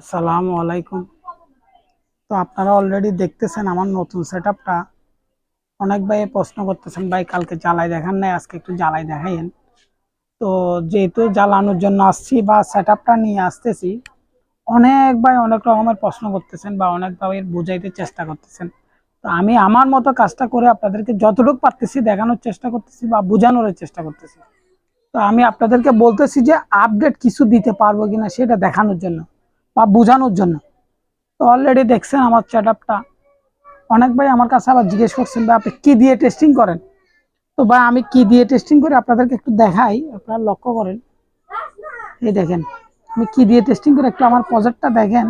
আসসালামু আলাইকুম। তো আপনারা অলরেডি দেখতেছেন আমার নতুন সেট অনেক ভাই প্রশ্ন করতেছেন, ভাই, কালকে জ্বালাই দেখান নাই, আজকে একটু জ্বালাই দেখাইন তো যেহেতু জ্বালানোর জন্য আসছি বা সেট নিয়ে আসতেছি, অনেক ভাই অনেক রকমের প্রশ্ন করতেছেন বা অনেক ভাই বুঝাইতে চেষ্টা করতেছেন। তো আমি আমার মতো কাজটা করে আপনাদেরকে যতটুকু পারতেছি দেখানোর চেষ্টা করতেছি বা বোঝানোর চেষ্টা করতেছি। তো আমি আপনাদেরকে বলতেছি যে আপডেট কিছু দিতে পারব কিনা সেটা দেখানোর জন্য। বা বোঝানোর জন্য। তো অলরেডি দেখছেন আমার চ্যাট আপটা অনেক ভাই আমার কাছে আবার জিজ্ঞেস করছেন, ভাই, আপনি কী দিয়ে টেস্টিং করেন? তো ভাই, আমি কি দিয়ে টেস্টিং করি আপনাদেরকে একটু দেখাই, আপনারা লক্ষ্য করেন। এই দেখেন, আমি কি দিয়ে টেস্টিং করি, একটু আমার প্রজেক্টটা দেখেন।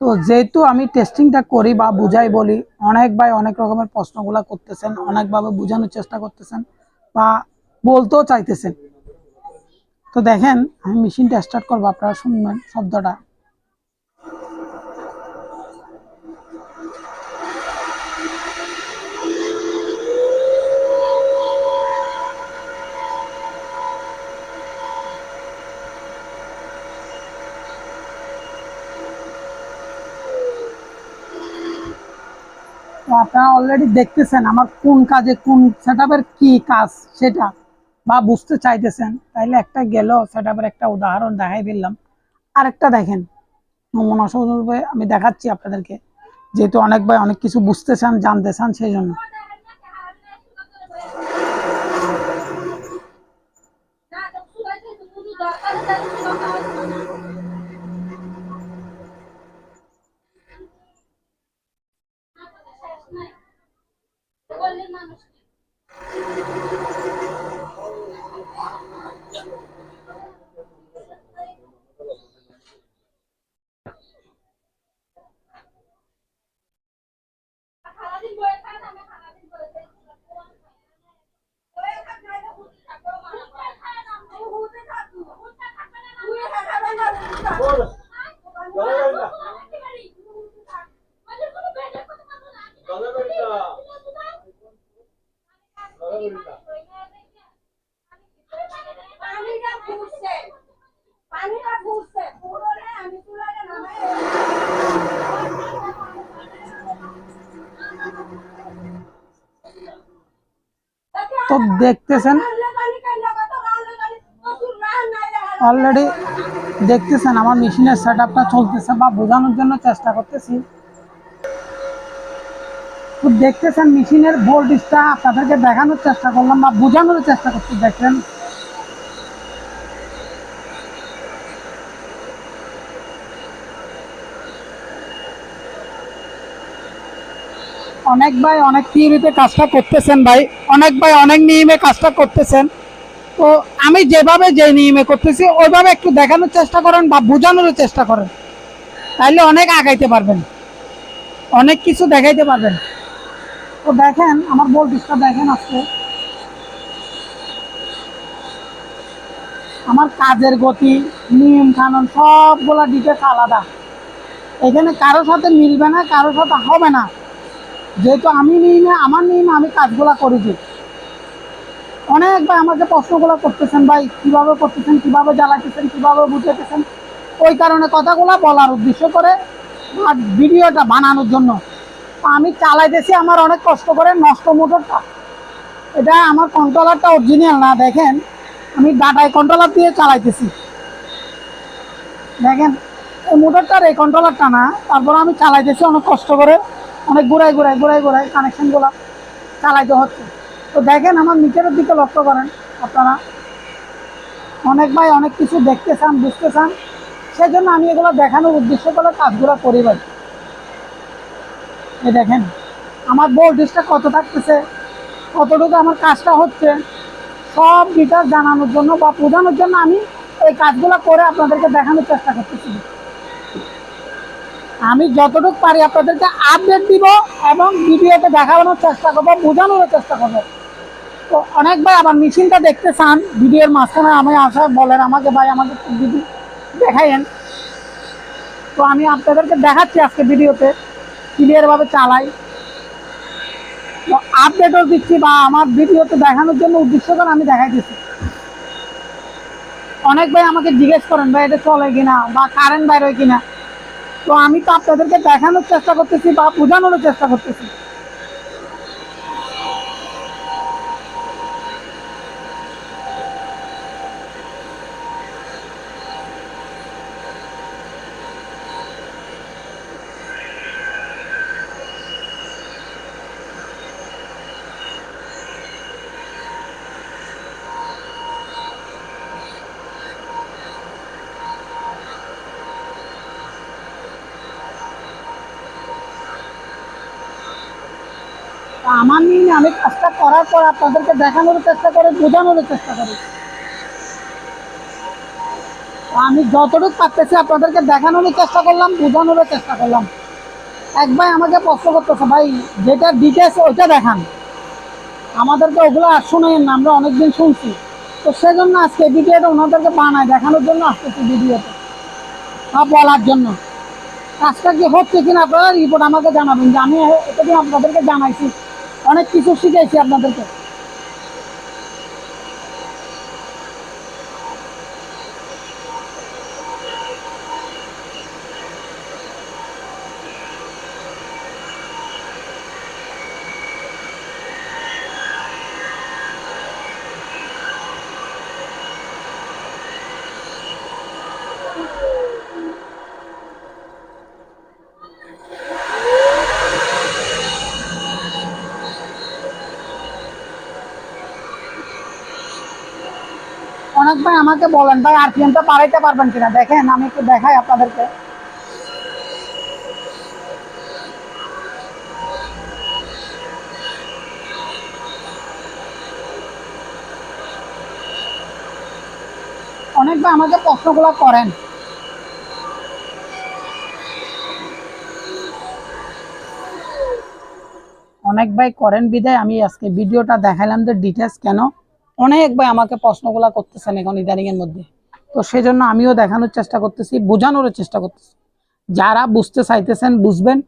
তো যেহেতু আমি টেস্টিংটা করি বা বুঝাই বলি, অনেক ভাই অনেক রকমের প্রশ্নগুলো করতেছেন, অনেকভাবে বোঝানোর চেষ্টা করতেছেন বা বলতেও চাইতেছেন। তো দেখেন, আমি মেশিনটা স্টার্ট করব, আপনারা শুনবেন শব্দটা। আপনারা অলরেডি দেখতেছেন আমার কোন কাজে, কোন সেটআপের কি কাজ, সেটা। বা বুঝতে চাইতেছেন, তাইলে একটা গেল আবার একটা উদাহরণ দেখাই ফেললাম। আরেকটা দেখেন, নমুনা স্বরূপে আমি দেখাচ্ছি আপনাদেরকে। যেহেতু অনেক ভাই অনেক কিছু বুঝতে চান, জানতে চান সেই জন্য তো দেখতেছেন? অলরেডি দেখতেছেন আমার মেশিনের সেট আপটা চলতেছে বা বোঝানোর জন্য চেষ্টা করতেছি। তো দেখতেছেন মেশিনের ভোল্টেজটা আপনাদেরকে দেখানোর চেষ্টা করলাম বা বোঝানোর চেষ্টা করছি দেখেন। অনেক ভাই অনেক থিওরিতে কাজটা করতেছেন ভাই। অনেক ভাই অনেক নিয়মে কাজটা করতেছেন। তো আমি যেভাবে যে নিয়মে করতেছি, ওইভাবে একটু দেখানোর চেষ্টা করেন বা বোঝানোর চেষ্টা করেন। তাইলে অনেক আগাইতে পারবেন। অনেক কিছু দেখাইতে পারবেন। তো দেখেন, আমার ভোল্টেজটা দেখেন আজকে। আমার কাজের গতি, নিয়ম কানুন সবগুলা ডিটেলস আলাদা। এখানে কারোর সাথে মিলবে না, কারোর সাথে হবে না। যেহেতু আমি নিই না, আমার নিয়মে আমি কাজগুলা করেছি অনেক ভাই আমাকে প্রশ্নগুলো করতেছেন, ভাই, কীভাবে করতেছেন, কীভাবে জ্বালাতেছেন কীভাবে বুঝাইতেছেন? ওই কারণে কথাগুলো বলার উদ্দেশ্য করে আর ভিডিওটা বানানোর জন্য। আমি চালাইতেছি, আমার অনেক কষ্ট করে, নষ্ট মোটরটা। এটা আমার কন্ট্রোলারটা অরিজিনাল না, দেখেন। আমি ডাটাই কন্ট্রোলার দিয়ে চালাইতেছি। দেখেন, এই মোটরটার এই কন্ট্রোলারটা না, তারপর আমি চালাইতেছি, অনেক কষ্ট করে। অনেক ঘুরাই ঘুরাই ঘুরাই ঘুরাই কানেকশনগুলো চালাইতে হচ্ছে। তো দেখেন আমার নিচের দিকে লক্ষ্য করেন আপনারা। অনেক ভাই অনেক কিছু দেখতে চান, বুঝতে চান। সেই জন্য আমি এগুলো দেখানোর উদ্দেশ্য করে কাজগুলো করি ভাই। এই দেখেন, আমার ভোল্টেজটা কত থাকতেছে, কতটুকু আমার কাজটা হচ্ছে, সব ডিটেলস জানানোর জন্য বা বোঝানোর জন্য আমি এই কাজগুলো করে আপনাদেরকে দেখানোর চেষ্টা করতেছি। আমি যতটুকু পারি আপনাদেরকে আপডেট দিব এবং ভিডিওতে দেখানোর চেষ্টা করব বোঝানোর চেষ্টা করব। তো অনেক ভাই আবার মেশিনটা দেখতে চান, ভিডিওর মাঝখানে আমি আসা বলেন আমাকে ভাই, আমাকে ভিডিও দেখাইন তো আমি আপনাদেরকে দেখাচ্ছি আজকে ভিডিওতে ক্লিয়ারভাবে চালাই। তো আপডেটও দিচ্ছি বা আমার ভিডিওতে দেখানোর জন্য উদ্দেশ্য করে আমি দেখাই দিচ্ছি। অনেক ভাই আমাকে জিজ্ঞেস করেন, ভাই এটা চলে কিনা বা কারেন্ট বাইর কিনা। তো আমি তো আপনাদেরকে দেখানোর চেষ্টা করতেছি বা বোঝানোর চেষ্টা করতেছি। তা আমার নিয়ে আমি কাজটা করার পর আপনাদেরকে দেখানোর চেষ্টা করে, বোঝানোর চেষ্টা করি। আমি যতটুকু পারতেছি আপনাদেরকে দেখানোর চেষ্টা করলাম বোঝানোর চেষ্টা করলাম। এক ভাই আমাকে প্রশ্ন করতেছে, ভাই, যেটা ডিটেলস ওইটা দেখান। আমাদেরকে ওগুলো আর শুনেন, আমরা অনেকদিন শুনছি। তো সেজন্য আজকে ভিডিওটা ওনাদেরকে বানায় দেখানোর জন্য আসতেছি ভিডিওতে, বা বলার জন্য। কাজটা কি হচ্ছে কিনা আপনারা রিপোর্ট আমাকে জানাবেন। যে আমি এতদিন আপনাদেরকে জানাইছি অনেক কিছু শিখেছি আপনাদেরকে। অনেক ভাই আমাকে বলেন ভাই আরপিএমটা বাড়াইতে পারবেন কিনা? দেখেন, আমি একটু দেখাই আপনাদেরকে। অনেক ভাই, আমাকে প্রশ্নগুলো করেন। অনেক ভাই করেন বিদায়, আমি আজকে ভিডিওটা দেখালাম যে ডিটেলস কেন। অনেক ভাই আমাকে প্রশ্নগুলো করতেছেন এখন ইদানিং এর মধ্যে। তো সেজন্য আমিও দেখানোর চেষ্টা করতেছি বোঝানোর চেষ্টা করতেছি। যারা বুঝতে চাইতেছেন, বুঝবেন।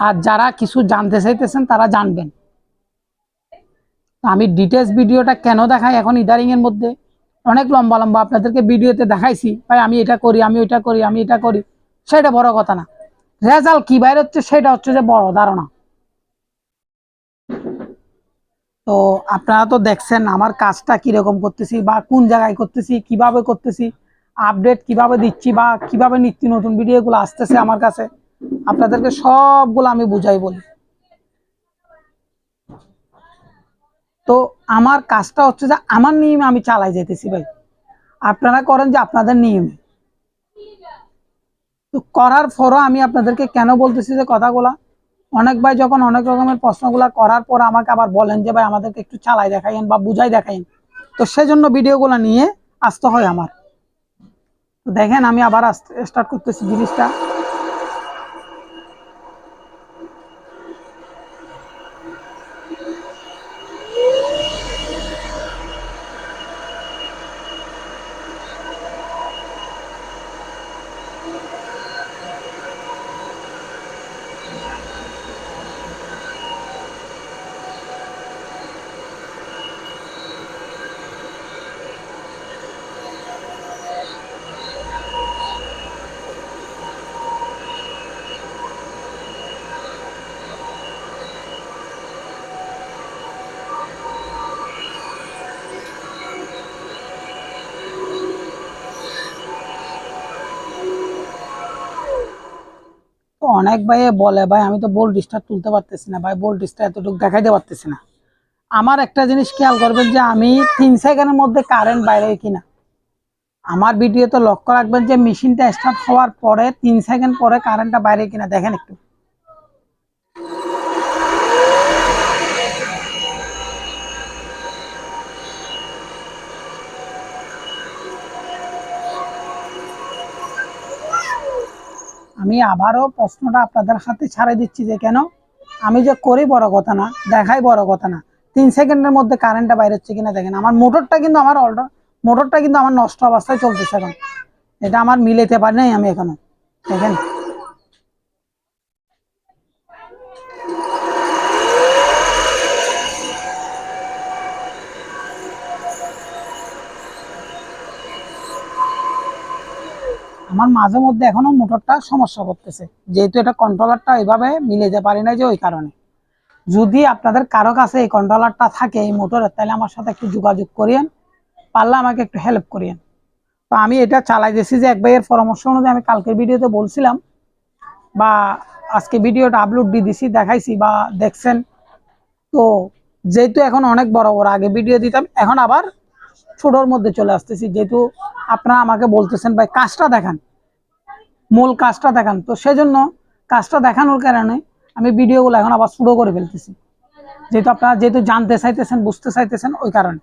আর যারা কিছু জানতে চাইতেছেন, তারা জানবেন। আমি ডিটেলস ভিডিওটা কেন দেখাই এখন ইদানিং এর মধ্যে? অনেক লম্বা লম্বা আপনাদেরকে ভিডিওতে দেখাইছি। ভাই, আমি এটা করি, আমি ওইটা করি, আমি এটা করি। সেটা বড় কথা না। রেজাল্ট কি বাইর হচ্ছে, সেটা হচ্ছে যে বড় ধারণা। তো আপনারা তো দেখছেন আমার কাজটা কীরকম করতেছি বা কোন জায়গায় করতেছি, কীভাবে করতেছি আপডেট কীভাবে দিচ্ছি বা কীভাবে নিত্য নতুন ভিডিওগুলো আসতেছে আমার কাছে, আপনাদেরকে সবগুলো আমি বুঝাই বলি। তো আমার কাজটা হচ্ছে যে আমার নিয়মে আমি চালাই যেতেছি ভাই। আপনারা করেন যে আপনাদের নিয়মে। তো করার পরও আমি আপনাদেরকে কেন বলতেছি যে কথাগুলা? অনেক ভাই যখন অনেক রকমের প্রশ্নগুলো করার পর আমাকে আবার বলেন যে, ভাই, আমাদেরকে একটু চালাই দেখাইন বা বুঝাই দেখাইন তো সেজন্য ভিডিওগুলো নিয়ে আসতে হয় আমার। তো দেখেন, আমি আবার স্টার্ট করতেছি জিনিসটা তো অনেক ভাই বলে, ভাই, আমি তো বোল্ড স্টার তুলতে পারতেছি না, ভাই বোল্ড স্টার এতটুকু দেখাইতে পারতেছি না। আমার একটা জিনিস খেয়াল করবেন যে, আমি তিন সেকেন্ডের মধ্যে কারেন্ট বাইরে কিনা। আমার ভিডিও ভিডিওতে লক্ষ্য রাখবেন যে মেশিনটা স্টার্ট হওয়ার পরে, তিন সেকেন্ড পরে কারেন্টটা বাইরে কিনা, দেখেন একটু। আমি আবারও প্রশ্নটা আপনাদের হাতে ছাড়ে দিচ্ছি যে কেন? আমি যে করি বড় কথা না, দেখাই বড় কথা না, তিন সেকেন্ডের মধ্যে কারেন্টটা বাইরে হচ্ছে কিনা দেখেন, আমার মোটরটা কিন্তু আমার অল্ড মোটরটা কিন্তু আমার নষ্ট অবস্থায় চলতেছে এখন। এটা আমার মিলেতে পারি নাই আমি এখনও, দেখেন। আমার মাঝে মধ্যে এখনও মোটরটা সমস্যা করতেছে। যেহেতু এটা কন্ট্রোলারটা এইভাবে মিলে যেতে পারি না যে ওই কারণে। যদি আপনাদের কারও কাছে এই কন্ট্রোলারটা থাকে, এই মোটরের, তাহলে আমার সাথে একটু যোগাযোগ করিয়েন। পারলে আমাকে একটু হেল্প করিয়েন। তো আমি এটা চালাই দিয়েছি যে এক ভাইয়ের পরামর্শ অনুযায়ী আমি কালকের ভিডিওতে বলছিলাম, বা আজকে ভিডিওটা আপলোড দিয়ে দিছি, দেখাইছি, বা দেখছেন। তো যেহেতু এখন অনেক বড় বড় আগে ভিডিও দিতাম, এখন আবার ছোটোর মধ্যে চলে আসতেছি, যেহেতু আপনারা আমাকে বলতেছেন, ভাই, কাজটা দেখান। মূল কাজটা দেখান। তো সেজন্য কাজটা দেখানোর কারণে আমি ভিডিওগুলো এখন আবার শুরু করে ফেলতেছি। যেহেতু আপনারা যেহেতু জানতে চাইতেছেন, বুঝতে চাইতেছেন ওই কারণে।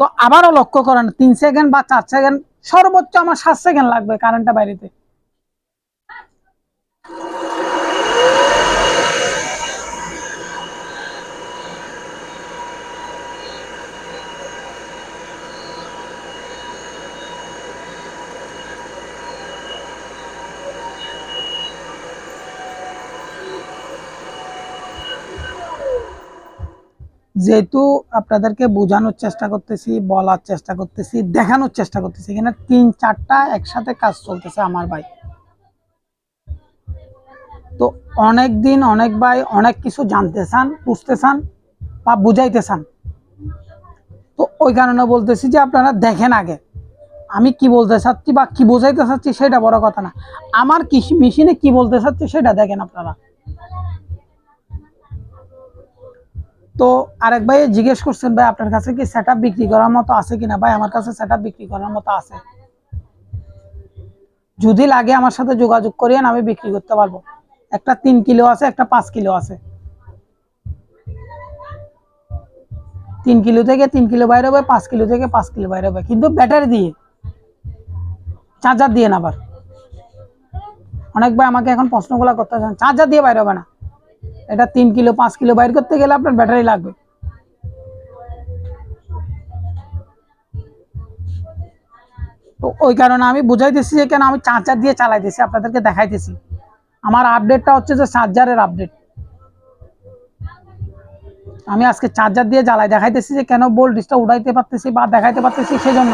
তো আবারও লক্ষ্য করেন, তিন সেকেন্ড বা চার সেকেন্ড, সর্বোচ্চ আমার সাত সেকেন্ড লাগবে কারেন্টটা বাইরেতে। যেহেতু আপনাদেরকে বোঝানোর চেষ্টা করতেছি, বলার চেষ্টা করতেছি, দেখানোর চেষ্টা করতেছি, এখানে তিন, চারটা একসাথে কাজ চলতেছে আমার ভাই। তো অনেক দিন অনেক ভাই অনেক কিছু জানতে চান, বুঝতে চান বা বুঝাইতে চান। তো ওই কারণে বলতেছি যে আপনারা দেখেন আগে, আমি কি বলতে চাচ্ছি বা কি বোঝাইতে চাচ্ছি সেটা বড় কথা না। আমার কি মেশিনে কি বলতে চাচ্ছি সেটা দেখেন আপনারা। তো আরেক ভাই জিজ্ঞেস করছেন, ভাই, আপনার কাছে কি সেট বিক্রি করার মতো আছে কিনা? ভাই, আমার কাছে সেট বিক্রি করার মতো আছে। যদি লাগে আমার সাথে যোগাযোগ করিয়েন, আমি বিক্রি করতে পারব। একটা তিন কিলো আছে, একটা পাঁচ কিলো আছে। তিন কিলো থেকে তিন কিলো বাইরে হবে পাঁচ কিলো থেকে পাঁচ কিলো বাইরে হবে কিন্তু ব্যাটারি দিয়ে চার্জার দিয়ে না আবার। অনেক ভাই আমাকে এখন প্রশ্নগুলো করতে চার্জার দিয়ে বাইরে হবে না? এটা তিন কিলো, পাঁচ কিলো বাইর করতে গেলে আপনার ব্যাটারি লাগবে। তো ওই কারণে আমি বুঝাইতেছি যে কেন আমি চার্জার দিয়ে চালাইতেছি, আপনাদেরকে দেখাইতেছি। আমার আপডেটটা হচ্ছে যে চার্জারের আপডেট। আমি আজকে চার্জার দিয়ে জ্বালাই দেখাইতেছি যে কেন ভোল্টেজটা উঠাইতে পারতেছি বা দেখাইতে পারতেছি সেজন্য।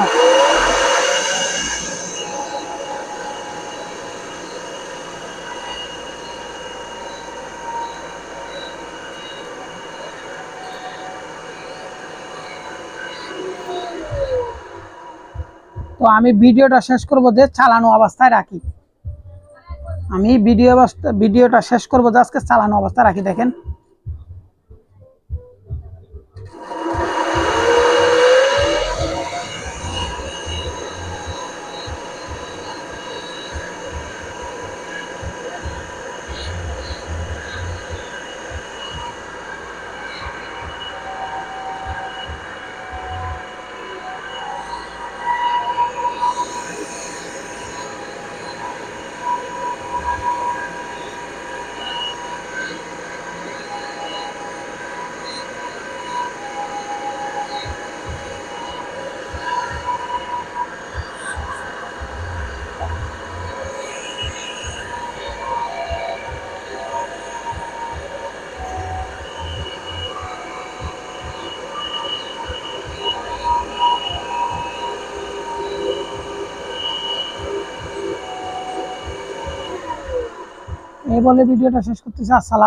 তো আমি ভিডিওটা শেষ করব যে চালানো অবস্থায় রাখি। আমি ভিডিও ভিডিওটা শেষ করব যে আজকে চালানো অবস্থায় রাখি, দেখেন। এই বলে ভিডিওটা শেষ করতেছি আসসালাম।